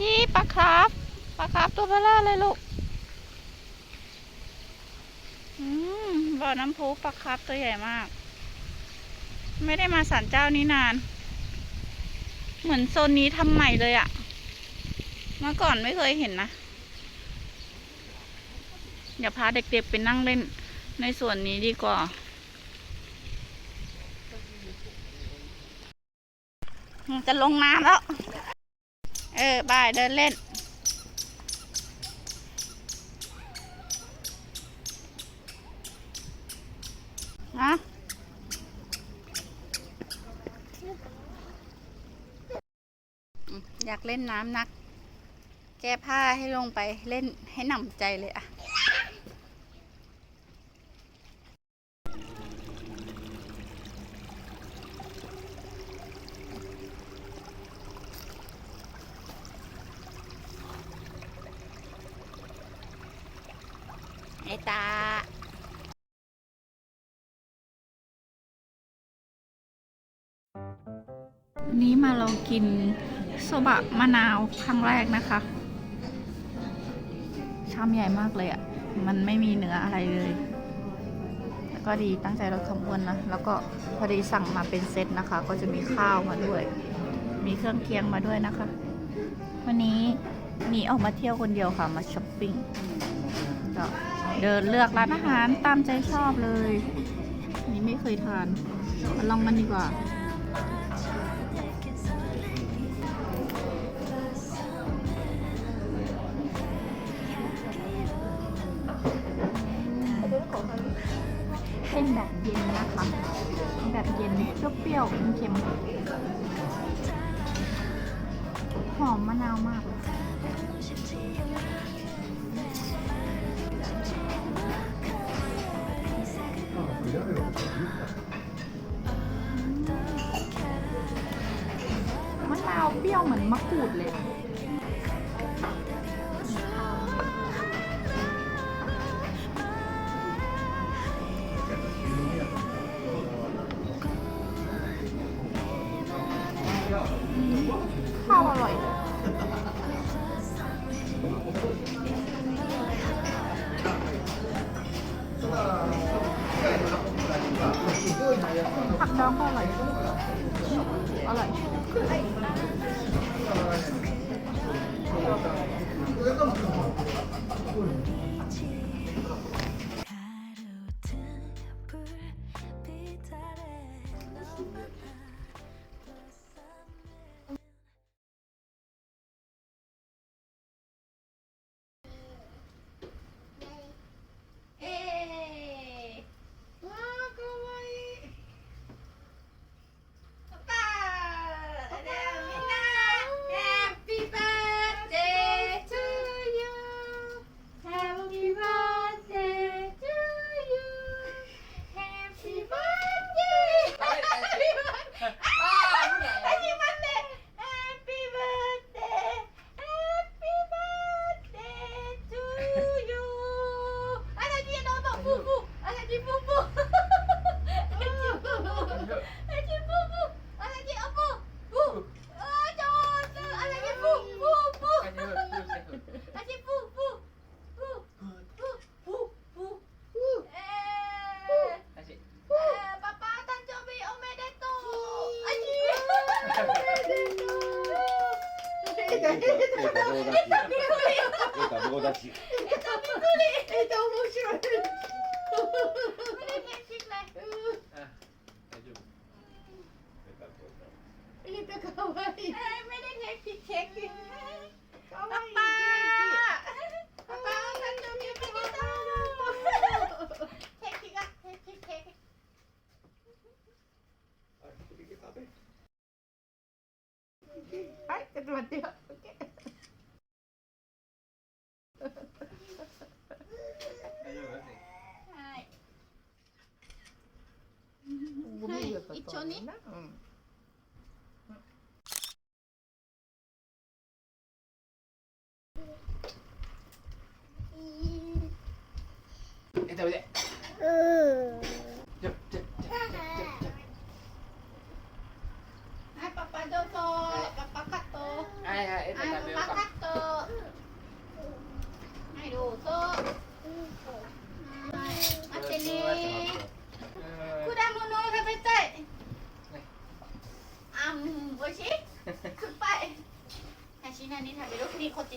ที่ปลาคราฟปลาคราฟตัวเบลอเลยลูก อืมบ่อน้ำพุปลาคราฟตัวใหญ่มาก ไม่ได้มาสันเจ้านี้นาน เหมือนโซนนี้ทำใหม่เลยอะเมื่อก่อนไม่เคยเห็นนะอย่าพาเด็กๆไปนั่งเล่นในส่วนนี้ดีกว่า จะลงน้ำแล้ว ออบายเดินเล่น นะอืมอยากเล่นน้ำนัก แก้ผ้าให้ลงไปเล่นให้หนำใจเลยอะ ไอตานนี้มาลองกินโซบะมะนาวครั้งแรกนะคะ ชามใหญ่มากเลยอะ่ะ มันไม่มีเนื้ออะไรเลย แล้วก็ดีตั้งใจลดความอ้วนนะ แล้วก็พอดีสั่งมาเป็นเซตนะคะ ก็จะมีข้าวมาด้วย มีเครื่องเคียงมาด้วยนะคะ วันนี้มีออกมาเที่ยวคนเดียวค่ะ มาช้อปปิ้งก็ เดินเลือกร้านอาหารตามใจชอบเลยอันนี้ไม่เคยทานมาลองมันดีกว่า เป็นแบบเย็นนะคะ แบบเย็นเปรี้ยวๆเค็มๆหอมมะนาวมาก มะนาวเปรี้ยวเหมือนมะกรูดเลย ผักดองก็อ えっと可愛い。 เอ้ยไม่ได้เค้กผิดเค้กผิด 可 ป้า 愛い ป้า ケ ป้าป้าฉันจะมีไปกินข้าวเค้กผิดอะเค้กผิดเค้ก ーキ。はい、ちょっと待ってよ。オッケー ใช่ ごめんよ一緒にうん。 よ。フリーて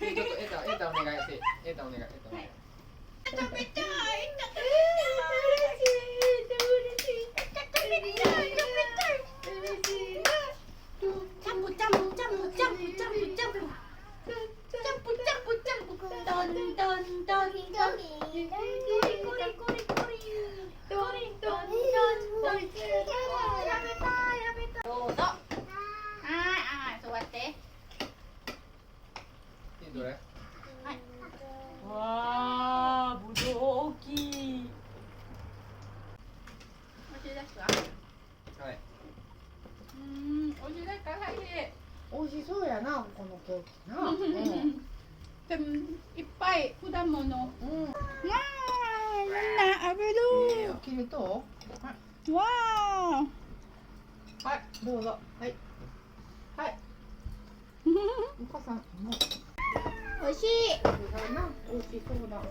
エータお願いエタお願食べたいどれ？わあ、ぶどう大きい。美味しいですかはいうん美味しいですかはい美味しそうやな、このケーキな。でもいっぱい果物わうん。うん。あみんな食べる切ると？わあはい、どうぞ。はい。はい。お母さん。もう。美味しい。美味しそうだ。よ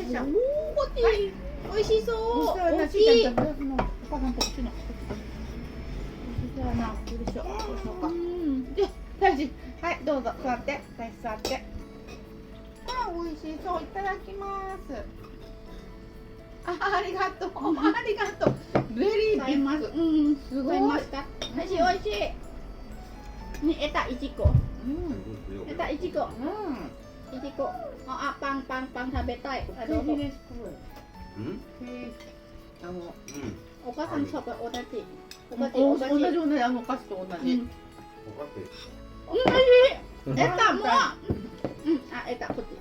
い。しょ。おい。美味しそう大きい。お母さんこっちの。そうな。よい。しょ。どうしようかう。んで、大事。はい、どうぞ座って。座って。あ、美味しそう。い。ただきます。あ、ありがとう。ありがとう。ベリービッグ。うんすごい。美味しい。美味しい。にえたい。ちこ เอต่อิจิโกะอือิจิโกะเอาอะปังปังปังทาเบไตอะโดโต 응? 양 어. 응. โอกาซังช็อปกับโอตาจิโอตาจิโอ 오, ตาจิโอ오늘 양어 가스 또 อืม 오나 니. 똑같 아. โอตาจิเอะตะมั่วอืมอะเอะตะคุจิ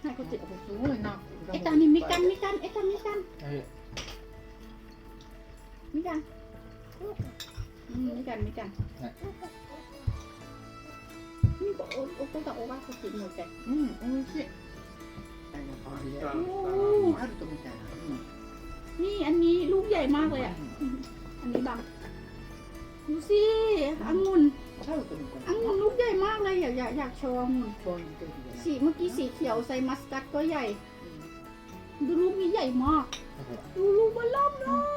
ให้คุจิ 수고해 나. เอะตะนี่มิกันมิกันเอะตะมิกันมิกันอืมมิกันมิกัน 네. んおばあこっちもう一回うん、美味しい。あの香りで。あおーあるとみたいな。 นี่อันนี้ลูกใหญ่มากเลยอ่ะ อันนี้บังดูสิองุ่น タルトみたい อ な。 งุ่นลูกใหญ่มากเลยอยากอยากอยากโชว์องุ่น こういうケーキで。 สีเมื่อกี้สีเขียวใส่มัสตัดก็ใหญ่ ดูลูกนี้ใหญ่มาก ดูลูกมันล่ำเลย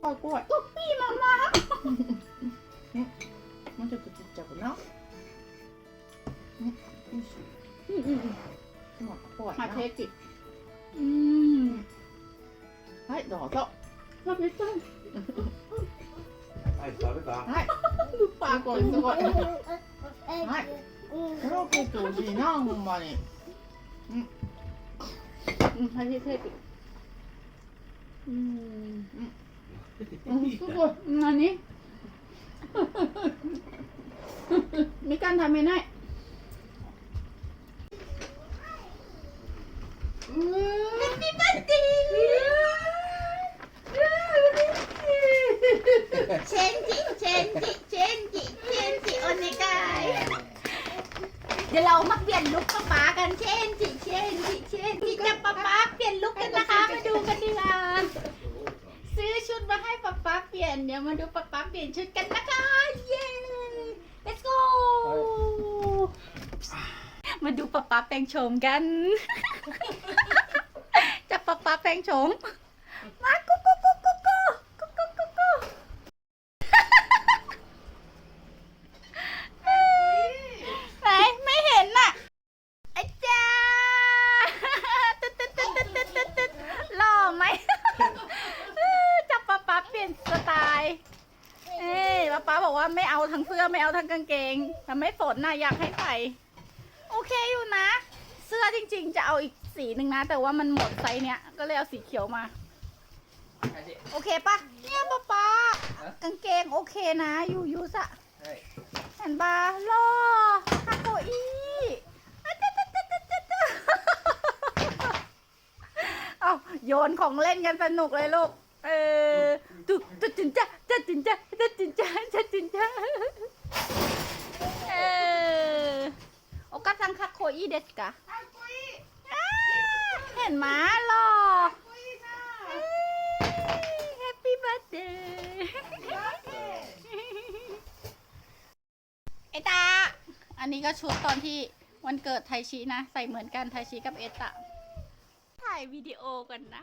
怖い怖い。もうちょっとちっちゃくな。ね、よし。うんうんうん。怖いな。はい、平気。うん。はい、どうぞ。食べたい。はい、食べた。はい。ルすごい。はい。てしいな、ほんまに。うん。うん、はい、平気。 음, 음. 음, 수 고, 음, 아 니. 미간 다음에 나. 젠지 젠지 젠지 젠지 언니가 เดี๋ยวเรามาเปลี่ยนลุคป้าป๋ากันเช่นจิเช่นจิเช่นจิจะ เปลี่ยนเดี๋ยวมาดูป๊าป๊าเปลี่ยนชุดกันนะคะ เย้ let's go มาดูป๊าป๊าแปลงโฉมกัน จะป๊าป๊าแปลงโฉมมา เอ้ยป๊าป๊าบอกว่าไม่เอาทั้งเสื้อไม่เอาทั้งกางเกงแต่ไม่ฝนน่ะอยากให้ใส่ โอเคอยู่นะ เสื้อจริง ๆ จะเอาอีกสีหนึ่งนะ แต่ว่ามันหมดไซส์เนี้ยก็เลยเอาสีเขียวมา โอเคปะเนี่ยป๊าป๊าฮะ กางเกงโอเคนะยูยูสะはいเห็นปะรอฮาโกอีอะจ๊ะจ๊ะจ๊ะจ๊ะจ๊ะจ๊ะเอาโยนของเล่นกันสนุกเลยลูกเออตุตุจินจ้าจ้า จินจ้าจ้าจินจ้าจ้าจินจ้าเออโอกาซังคาโคอีเดสกะอ่าเห็นหมาหรอแฮปปี้เบิร์ดเดย์เอตา อันนี้ก็ชุดตอนที่วันเกิดไทชินะ ใส่เหมือนกันไทชิกับเอตะถ่ายวิดีโอกันนะ